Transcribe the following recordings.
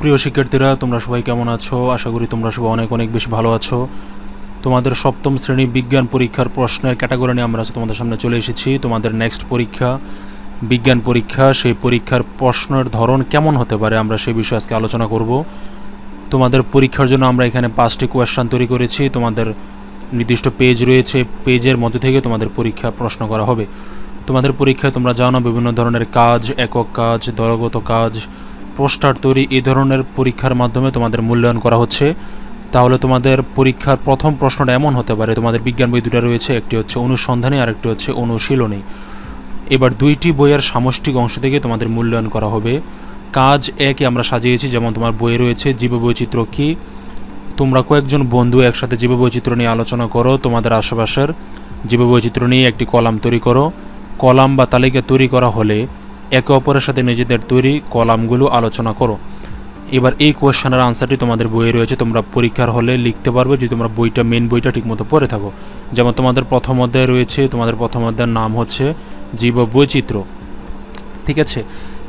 প্রিয় শিক্ষার্থীরা, তোমরা সবাই কেমন আছো? আশা করি তোমরা সবাই অনেক অনেক বেশি ভালো আছো। তোমাদের সপ্তম শ্রেণি বিজ্ঞান পরীক্ষার প্রশ্নের ক্যাটাগরি নিয়ে আমরা তোমাদের সামনে চলে এসেছি। তোমাদের নেক্সট পরীক্ষা, বিজ্ঞান পরীক্ষা, সেই পরীক্ষার প্রশ্নের ধরন কেমন হতে পারে আমরা সেই বিষয়ে আজকে আলোচনা করব। তোমাদের পরীক্ষার জন্য আমরা এখানে পাঁচটি কোয়েশ্চান তৈরি করেছি। তোমাদের নির্দিষ্ট পেজ রয়েছে পেজের মধ্যে থেকে তোমাদের পরীক্ষা প্রশ্ন করা হবে। তোমাদের পরীক্ষায় তোমরা জানো বিভিন্ন ধরনের কাজ, একক কাজ, দলগত কাজ পোস্টার তৈরি এই ধরনের পরীক্ষার মাধ্যমে তোমাদের মূল্যায়ন করা হচ্ছে। তাহলে তোমাদের পরীক্ষার প্রথম প্রশ্নটা এমন হতে পারে, তোমাদের বিজ্ঞান বই দুটো রয়েছে, একটি হচ্ছে অনুসন্ধানী আর একটি হচ্ছে অনুশীলনী। এবার দুইটি বইয়ের সামষ্টিক অংশ থেকে তোমাদের মূল্যায়ন করা হবে। কাজ একে আমরা সাজিয়েছি, যেমন তোমার বইয়ে রয়েছে জীববৈচিত্র্য কী? তোমরা কয়েকজন বন্ধু একসাথে জীববৈচিত্র্য নিয়ে আলোচনা করো, তোমাদের আশেপাশের জীববৈচিত্র্য নিয়ে একটি কলাম তৈরি করো। কলাম বা তালিকা তৈরি করা হলে একে অপরের সাথে নিজেদের তৈরি কলামগুলো আলোচনা করো। এবার এই কোয়েশ্চেনের আনসারটি তোমাদের বইয়ে রয়েছে, তোমরা পরীক্ষার হলে লিখতে পারবে যদি তোমরা বইটা মেন বইটা ঠিকমতো পড়ে থাকো। যেমন তোমাদের প্রথম অধ্যায় রয়েছে, তোমাদের প্রথম অধ্যায়ের নাম হচ্ছে জীববৈচিত্র্য। ঠিক আছে?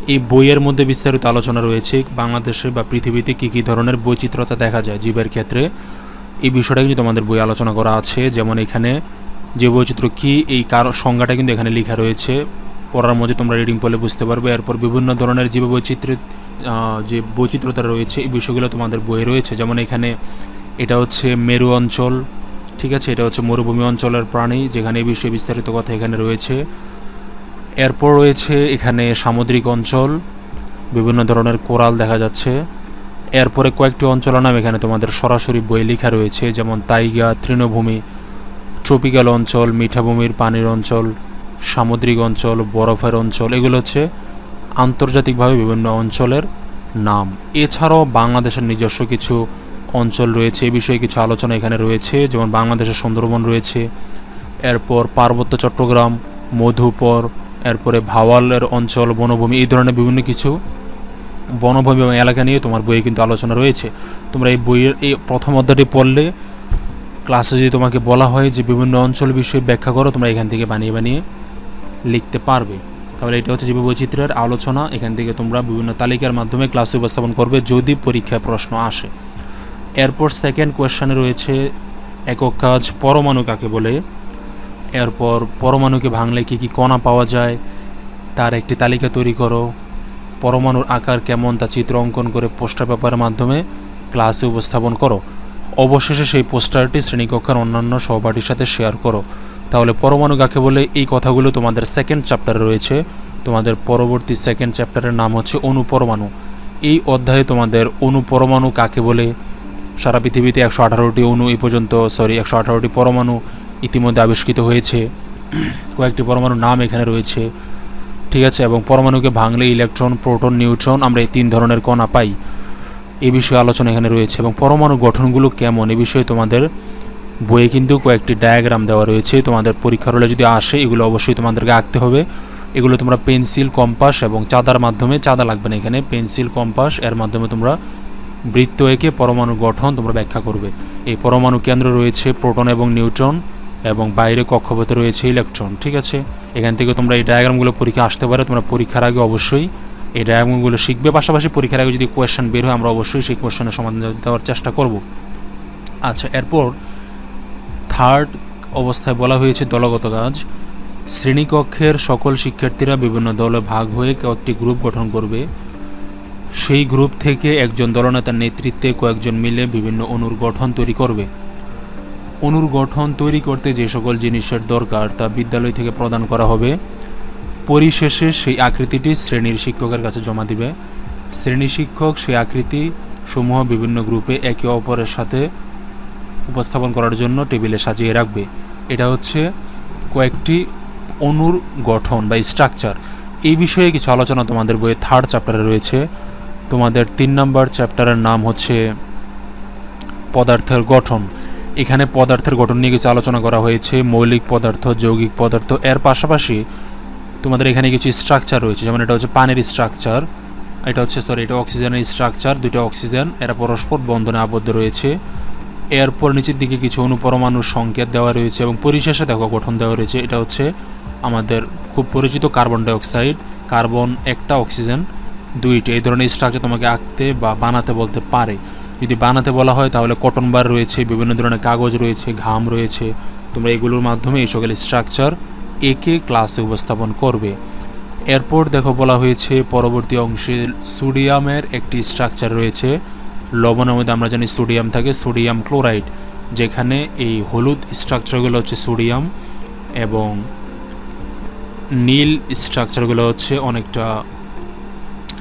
এই বইয়ের মধ্যে বিস্তারিত আলোচনা রয়েছে, বাংলাদেশে বা পৃথিবীতে কী কী ধরনের বৈচিত্র্যতা দেখা যায় জীবের ক্ষেত্রে? এই বিষয়টা কিন্তু তোমাদের বই আলোচনা করা আছে। যেমন এখানে যে বৈচিত্র্য কী, এই কার সংজ্ঞাটা কিন্তু এখানে লেখা রয়েছে। পড়ার মধ্যে তোমরা রিডিং পড়লে বুঝতে পারবে। এরপর বিভিন্ন ধরনের জীব বৈচিত্র্যের যে বৈচিত্র্যতা রয়েছে, এই বিষয়গুলো তোমাদের বইয়ে রয়েছে। যেমন এখানে এটা হচ্ছে মেরু অঞ্চল, ঠিক আছে? এটা হচ্ছে মরুভূমি অঞ্চলের প্রাণী, যেখানে এই বিষয়ে বিস্তারিত কথা এখানে রয়েছে। এরপর রয়েছে এখানে সামুদ্রিক অঞ্চল, বিভিন্ন ধরনের কোরাল দেখা যাচ্ছে। এরপরে কয়েকটি অঞ্চলের নাম এখানে তোমাদের সরাসরি বই লেখা রয়েছে, যেমন তাইগা তৃণভূমি, ট্রপিক্যাল অঞ্চল, মিঠাভূমির পানির অঞ্চল সামুদ্রিক অঞ্চল, বরফের অঞ্চল, এগুলো হচ্ছে আন্তর্জাতিকভাবে বিভিন্ন অঞ্চলের নাম। এছাড়াও বাংলাদেশের নিজস্ব কিছু অঞ্চল রয়েছে, এ বিষয়ে কিছু আলোচনা এখানে রয়েছে, যেমন বাংলাদেশের সুন্দরবন রয়েছে, এরপর পার্বত্য চট্টগ্রাম, মধুপর, এরপরে ভাওয়ালের অঞ্চল, বনভূমি, এই ধরনের বিভিন্ন কিছু বনভূমি এবং এলাকা নিয়ে তোমার বইয়ে কিন্তু আলোচনা রয়েছে। তোমরা এই বইয়ের, এই প্রথম অধ্যায়টি পড়লে ক্লাসে যদি তোমাকে বলা হয় যে বিভিন্ন অঞ্চল বিষয়ে ব্যাখ্যা করো, তোমরা এখান থেকে বানিয়ে বানিয়ে লিখতে পারবে। তাহলে এটা হচ্ছে জীববৈচিত্র্যের আলোচনা। এখান থেকে তোমরা বিভিন্ন তালিকার মাধ্যমে ক্লাসে উপস্থাপন করবে যদি পরীক্ষায় প্রশ্ন আসে। এরপর সেকেন্ড কোয়েশ্চানে রয়েছে, একক কাজ পরমাণু কাকে বলে? এরপর পরমাণুকে ভাঙলে কী কী কণা পাওয়া যায়? তার একটি তালিকা তৈরি করো। পরমাণুর আকার কেমন তা চিত্র অঙ্কন করে পোস্টার পেপারের মাধ্যমে ক্লাসে উপস্থাপন করো। অবশেষে সেই পোস্টারটি শ্রেণীকক্ষার অন্যান্য সহপাঠীর সাথে শেয়ার করো। তাহলে পরমাণু কাকে বলে? এই কথাগুলো তোমাদের সেকেন্ড চ্যাপ্টারে রয়েছে। তোমাদের পরবর্তী সেকেন্ড চ্যাপ্টারের নাম হচ্ছে অনুপরমাণু এই অধ্যায়ে তোমাদের অনুপরমাণু কাকে বলে? সারা পৃথিবীতে একশো আঠারোটি অণু এই পর্যন্ত সরি একশো আঠারোটি পরমাণু ইতিমধ্যে আবিষ্কৃত হয়েছে। কয়েকটি পরমাণুর নাম এখানে রয়েছে। ঠিক আছে? এবং পরমাণুকে ভাঙলে ইলেকট্রন, প্রোটন, নিউট্রন আমরা এই তিন ধরনের কণা পাই। এ বিষয়ে আলোচনা এখানে রয়েছে। এবং পরমাণু গঠনগুলো কেমন? এ বিষয়ে তোমাদের বইয়ে কিন্তু কয়েকটি ডায়াগ্রাম দেওয়া রয়েছে। তোমাদের পরীক্ষার হলে যদি আসে, এগুলো অবশ্যই তোমাদেরকে আঁকতে হবে। এগুলো তোমরা পেন্সিল, কম্পাস এবং চাঁদার মাধ্যমে, চাঁদা লাগবে না এখানে, পেন্সিল, কম্পাস, এর মাধ্যমে তোমরা বৃত্ত এঁকে পরমাণু গঠন তোমরা ব্যাখ্যা করবে। এই পরমাণু কেন্দ্র রয়েছে প্রোটন এবং নিউট্রন এবং বাইরে কক্ষপথে রয়েছে ইলেকট্রন, ঠিক আছে? এখান থেকে তোমরা এই ডায়াগ্রামগুলো পরীক্ষা আসতে পারে, তোমরা পরীক্ষার আগে অবশ্যই এই ডায়াগ্রামগুলো শিখবে। পাশাপাশি পরীক্ষার আগে যদি কোয়েশ্চেন বের হয়, আমরা অবশ্যই সেই কোয়েশ্চেনের সমাধান দেওয়ার চেষ্টা করব। আচ্ছা এরপর থার্ড অবস্থায় বলা হয়েছে দলগত কাজ। শ্রেণীকক্ষের সকল শিক্ষার্থীরা বিভিন্ন দলে ভাগ হয়ে কয়েকটি গ্রুপ গঠন করবে। সেই গ্রুপ থেকে একজন দলনেতার নেতৃত্বে কয়েকজন মিলে বিভিন্ন অনুর গঠন তৈরি করবে। অনুর গঠন তৈরি করতে যে সকল জিনিসের দরকার তা বিদ্যালয় থেকে প্রদান করা হবে। পরিশেষে সেই আকৃতিটি শ্রেণির শিক্ষকের কাছে জমা দিবে। শ্রেণি শিক্ষক সেই আকৃতি সমূহ বিভিন্ন গ্রুপে একে অপরের সাথে উপস্থাপন করার জন্য টেবিলে সাজিয়ে রাখবে। এটা হচ্ছে কয়েকটি অনুর গঠন বা স্ট্রাকচার এই বিষয়ে কিছু আলোচনা তোমাদের বইয়ে থার্ড চ্যাপ্টারে রয়েছে। তোমাদের তিন নম্বর চ্যাপ্টারের নাম হচ্ছে পদার্থের গঠন। এখানে পদার্থের গঠন নিয়ে কিছু আলোচনা করা হয়েছে, মৌলিক পদার্থ, যৌগিক পদার্থ। এর পাশাপাশি তোমাদের এখানে কিছু স্ট্রাকচার রয়েছে, যেমন এটা হচ্ছে পানির স্ট্রাকচার এটা হচ্ছে সরি এটা অক্সিজেনের স্ট্রাকচার দুটো অক্সিজেন এরা পরস্পর বন্ধনে আবদ্ধ রয়েছে। এরপর নিচের দিকে কিছু অনুপরমাণুর সংকেত দেওয়া রয়েছে এবং পরিশেষে দেখো গঠন দেওয়া রয়েছে। এটা হচ্ছে আমাদের খুব পরিচিত কার্বন ডাইঅক্সাইড, কার্বন একটা অক্সিজেন দুইটি। এই ধরনের স্ট্রাকচার তোমাকে আঁকতে বা বানাতে বলতে পারে। যদি বানাতে বলা হয় তাহলে কটন বার রয়েছে, বিভিন্ন ধরনের কাগজ রয়েছে, ঘাম রয়েছে। তোমরা এগুলোর মাধ্যমে এই সকল স্ট্রাকচার একে ক্লাসে উপস্থাপন করবে। এরপর দেখো বলা হয়েছে, পরবর্তী অংশে সোডিয়ামের একটি স্ট্রাকচার রয়েছে। লবণের মধ্যে আমরা জানি সোডিয়াম থাকে, সোডিয়াম ক্লোরাইড, যেখানে এই হলুদ স্ট্রাকচারগুলো হচ্ছে সোডিয়াম এবং নীল স্ট্রাকচারগুলো হচ্ছে অনেকটা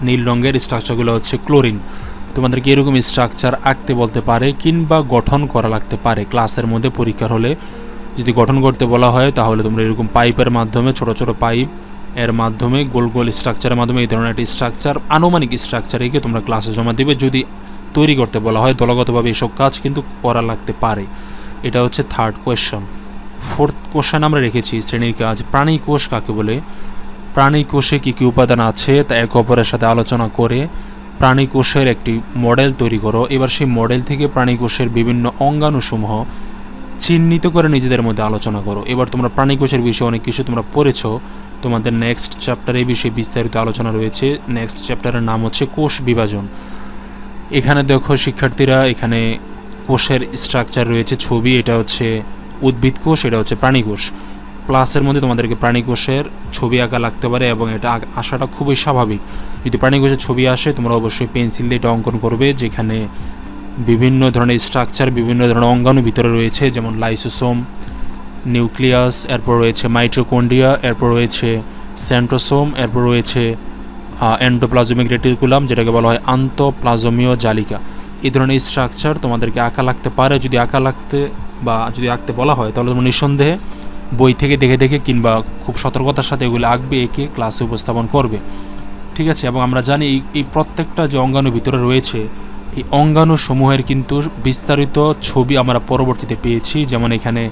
নীল রঙের স্ট্রাকচারগুলো হচ্ছে ক্লোরিন। তোমাদেরকে এরকম স্ট্রাকচার আঁকতে বলতে পারে কিংবা গঠন করা লাগতে পারে। ক্লাসের মধ্যে পরীক্ষার হলে যদি গঠন করতে বলা হয়, তাহলে তোমরা এরকম পাইপের মাধ্যমে, ছোট ছোট পাইপ এর মাধ্যমে, গোল গোল স্ট্রাকচারের মাধ্যমে এই ধরনের একটি স্ট্রাকচার আনুমানিক স্ট্রাকচার এঁকে তোমরা ক্লাসে জমা দেবে। যদি তৈরি করতে বলা হয়, দলগতভাবে এসব কাজ কিন্তু করা লাগতে পারে। এটা হচ্ছে থার্ড কোয়েশ্চন ফোর্থ কোশ্চেন আমরা রেখেছি শ্রেণির কাজ। প্রাণী কোষ কাকে বলে? প্রাণী কোষে কী কী উপাদান আছে? তা একে অপরের সাথে আলোচনা করে প্রাণী কোষের একটি মডেল তৈরি করো। এবার সেই মডেল থেকে প্রাণী কোষের বিভিন্ন অঙ্গাণুসমূহ চিহ্নিত করে নিজেদের মধ্যে আলোচনা করো। এবার তোমরা প্রাণী কোষের বিষয়ে অনেক কিছু তোমরা পড়েছ। তোমাদের নেক্সট চ্যাপ্টারে এই বিষয়ে বিস্তারিত আলোচনা রয়েছে। নেক্সট চ্যাপ্টারের নাম হচ্ছে কোষ বিভাজন। এখানে দেখো শিক্ষার্থীরা, এখানে কোষের স্ট্রাকচার রয়েছে, ছবি, এটা হচ্ছে উদ্ভিদ কোষ, এটা হচ্ছে প্রাণী কোষ। প্লাসের মধ্যে তোমাদেরকে প্রাণী কোষের ছবি আঁকা লাগতে পারে এবং এটা আসাটা খুবই স্বাভাবিক। যদি প্রাণী কোষের ছবি আসে, তোমরা অবশ্যই পেন্সিল দিয়ে এটা অঙ্কন করবে, যেখানে বিভিন্ন ধরনের স্ট্রাকচার বিভিন্ন ধরনের অঙ্গাণু ভিতরে রয়েছে, যেমন লাইসোসোম নিউক্লিয়াস এরপর রয়েছে মাইট্রোকন্ডিয়া এরপর রয়েছে সেন্ট্রোসোম এরপর রয়েছে এন্ডোপ্লাজমিক রেটিকুলাম যেটাকে বলা হয় আন্তঃপ্লাজমীয় জালিকা। এই ধরনের স্ট্রাকচার তোমাদেরকে আঁকা লাগতে পারে, যদি আঁকা লাগতে বা যদি আঁকতে বলা হয়, তাহলে তোমরা নিঃসন্দেহে বই থেকে দেখে দেখে কিংবা খুব সতর্কতার সাথে এগুলো আঁকবে, একে ক্লাসে উপস্থাপন করবে। ঠিক আছে? এবং আমরা জানি এই- প্রত্যেকটা যে অঙ্গাণু ভিতরে রয়েছে, এই অঙ্গাণু সমূহের কিন্তু বিস্তারিত ছবি আমরা পরবর্তীতে পেয়েছি। যেমন এখানে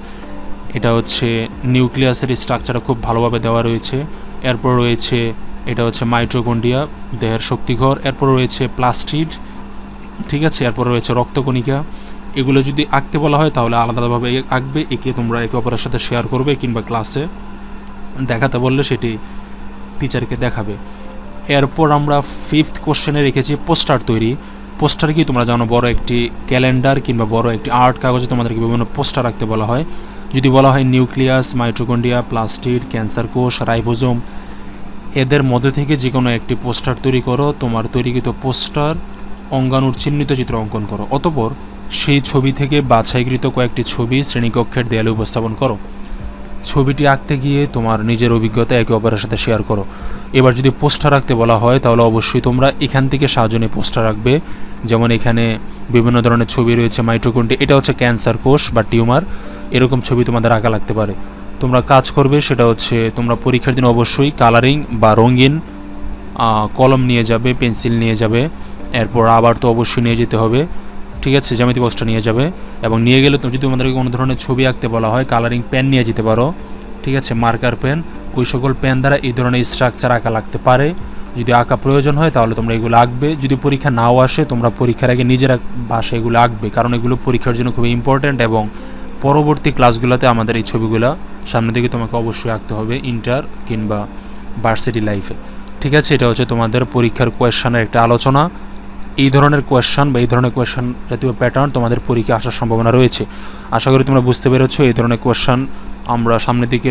এটা হচ্ছে নিউক্লিয়াসের স্ট্রাকচারটা খুব ভালোভাবে দেওয়া রয়েছে। এরপর রয়েছে এটা হচ্ছে মাইট্রোকন্ডিয়া দেহের শক্তিঘর, এরপর রয়েছে প্লাস্টিড, ঠিক আছে? এরপর রয়েছে রক্তকণিকা। এগুলো যদি আঁকতে বলা হয়, তাহলে আলাদাভাবে আঁকবে, একে তোমরা একে অপরের সাথে শেয়ার করবে কিংবা ক্লাসে দেখাতে বললে সেটি টিচারকে দেখাবে। এরপর আমরা ফিফথ কোশ্চেনে রেখেছি পোস্টার তৈরি। পোস্টার কি? তোমরা জানো, বড় একটি ক্যালেন্ডার কিংবা বড় একটি আর্ট কাগজে তোমাদেরকে বিভিন্ন পোস্টার রাখতে বলা হয়। যদি বলা হয় নিউক্লিয়াস মাইট্রোকন্ডিয়া প্লাস্টিড, ক্যান্সার কোষ, রাইবোজোম এদের মধ্যে থেকে যে কোনো একটি পোস্টার তৈরি করো, তোমার তৈরিকৃত পোস্টার অঙ্গাণুর চিহ্নিত চিত্র অঙ্কন করো, অতপর সেই ছবি থেকে বাছাইকৃত কয়েকটি ছবি শ্রেণীকক্ষের দেয়ালে উপস্থাপন করো। ছবিটি আঁকতে গিয়ে তোমার নিজের অভিজ্ঞতা একে অপরের সাথে শেয়ার করো। এবার যদি পোস্টার রাখতে বলা হয়, তাহলে অবশ্যই তোমরা এখান থেকে সাহায্য নিয়ে পোস্টার রাখবে যেমন এখানে বিভিন্ন ধরনের ছবি রয়েছে মাইট্রোকন্ডি এটা হচ্ছে ক্যান্সার কোষ বা টিউমার। এরকম ছবি তোমাদের আঁকা লাগতে পারে। তোমরা কাজ করবে, সেটা হচ্ছে তোমরা পরীক্ষার দিন অবশ্যই কালারিং বা রঙিন কলম নিয়ে যাবে পেন্সিল নিয়ে যাবে, এরপর আবার তো অবশ্যই নিয়ে যেতে হবে, ঠিক আছে, জ্যামিতি বক্সটা নিয়ে যাবে, এবং নিয়ে গেলে তো যদি তোমাদেরকে কোনো ধরনের ছবি আঁকতে বলা হয় কালারিং পেন নিয়ে যেতে পারো, ঠিক আছে মার্কার পেন ওই সকল পেন দ্বারা এই ধরনের স্ট্রাকচার আঁকা লাগতে পারে, যদি আঁকা প্রয়োজন হয় তাহলে তোমরা এগুলো আঁকবে, যদি পরীক্ষা নাও আসে, তোমরা পরীক্ষার আগে নিজেরা বাসে এগুলো আঁকবে, কারণ এগুলো পরীক্ষার জন্য খুবই ইম্পর্ট্যান্ট এবং পরবর্তী ক্লাসগুলোতে আমাদের এই ছবিগুলো সামনে দিকে তোমাকে অবশ্যই আঁকতে হবে ইন্টার কিংবা ভার্সিটি লাইফে ঠিক আছে? এটা হচ্ছে তোমাদের পরীক্ষার কোয়েশ্চানের একটা আলোচনা। এই ধরনের কোয়েশ্চান বা এই ধরনের কোয়েশ্চান জাতীয় প্যাটার্ন তোমাদের পরীক্ষা আসার সম্ভাবনা রয়েছে। আশা করি তোমরা বুঝতে পেরেছ, এই ধরনের কোয়েশ্চান আমরা সামনের দিকে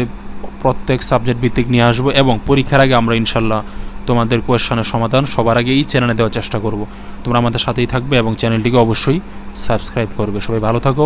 প্রত্যেক সাবজেক্ট ভিত্তিক নিয়ে আসব এবং পরীক্ষার আগে আমরা ইনশাল্লাহ তোমাদের কোয়েশ্চানের সমাধান সবার আগে এই চ্যানেলে দেওয়ার চেষ্টা করব। তোমরা আমাদের সাথেই থাকবে এবং চ্যানেলটিকে অবশ্যই সাবস্ক্রাইব করবে। সবাই ভালো থাকো।